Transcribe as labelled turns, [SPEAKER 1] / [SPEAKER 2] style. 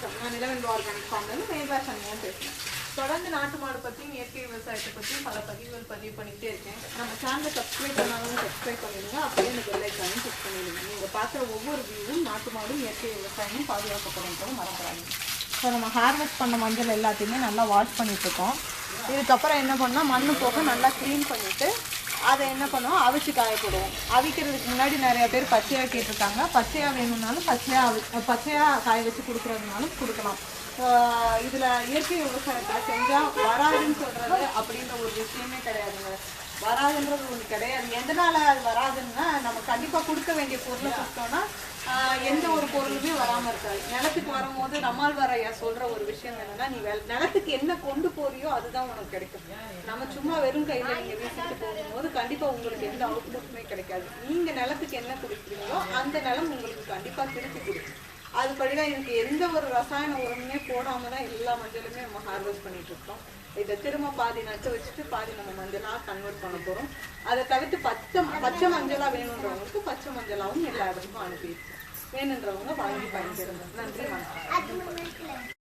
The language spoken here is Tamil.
[SPEAKER 1] வணக்கம். நான் நிலவென்பு ஆர்கானிக் ஃபார்ம்லேருந்து மேகலா சண்முகம் பேசுகிறேன் தொடர்ந்து நாட்டு மாடு பற்றியும் இயற்கை விவசாயத்தை பற்றியும் பல பதிவுகள் பதிவு பண்ணிகிட்டே இருக்கேன். நம்ம சேனலை சப்ஸ்கிரைப் பண்ணாலும் சப்ஸ்கிரைப் பண்ணிடுங்க. அப்படியே இந்த பெல்லைக்கானும் ஐக்கானையும் கிளிக் பண்ணிடுங்க. நீங்கள் பார்க்குற ஒவ்வொரு வியூவும் நாட்டு மாடும் இயற்கை விவசாயமும் பாதுகாக்கப்படும்ன்றது மறந்துடாதீங்க. ஸோ நம்ம ஹார்வெஸ்ட் பண்ண மஞ்சள் எல்லாத்தையுமே நல்லா வாஷ் பண்ணிட்டு இருக்கோம். இதுக்கப்புறம் என்ன பண்ணால் மண் போக நல்லா க்ளீன் பண்ணிவிட்டு அதை என்ன பண்ணுவோம்? அவிச்சு காய போடுவோம் அவிக்கிறதுக்கு முன்னாடி நிறைய பேர் பச்சையாக கேட்டிருக்காங்க. பச்சையாக வேணும்னாலும் பச்சையாக அவி பச்சையாக காய வச்சு கொடுக்குறதுனாலும் கொடுக்கலாம். ஆஹ் இதுல இயற்கை விவசாயத்துல செஞ்சால் வராதுன்னு சொல்றது அப்படின்ற ஒரு விஷயமே கிடையாதுங்க. வராதுன்றது ஒண்ணு கிடையாது. எதனால் அது வராதுன்னா நம்ம கண்டிப்பா கொடுக்க வேண்டிய பொருளை கொடுத்தோம்னா ஆஹ் எந்த ஒரு பொருளுமே வராமல் இருக்காது. நிலத்துக்கு வரும்போது நம்மால் வரையா சொல்ற ஒரு விஷயம் என்னன்னா நீ வெ- நிலத்துக்கு என்ன கொண்டு போறியோ அதுதான் உனக்கு கிடைக்கும். நம்ம சும்மா வெறும் கையில நீங்க வீட்டுக்கு போகும்போது கண்டிப்பா உங்களுக்கு எந்த அவுட்புட்டுமே கிடைக்காது. நீங்க நிலத்துக்கு என்ன கொடுக்குறீங்களோ அந்த நிலம் உங்களுக்கு கண்டிப்பா திருப்பி கொடுக்கும். அதுபடிதான் எனக்கு எந்த ஒரு ரசாயன உரமுமே போடாம தான் எல்லா மஞ்சளுமே நம்ம ஹார்வெஸ்ட் பண்ணிட்டு இருக்கோம். இதை திரும்ப பாதி நட்டு வச்சுட்டு பாதி நம்ம மஞ்சளா கன்வெர்ட் பண்ண போறோம். அதை தவிர்த்து பச்சை பச்சை மஞ்சளா வேணுன்றவங்களுக்கு பச்சை மஞ்சளாவும் எல்லா இடமும் அனுப்பிடுச்சு வேணுன்றவங்க வாங்கி பயன்பெறுங்க. நன்றி வணக்கம்.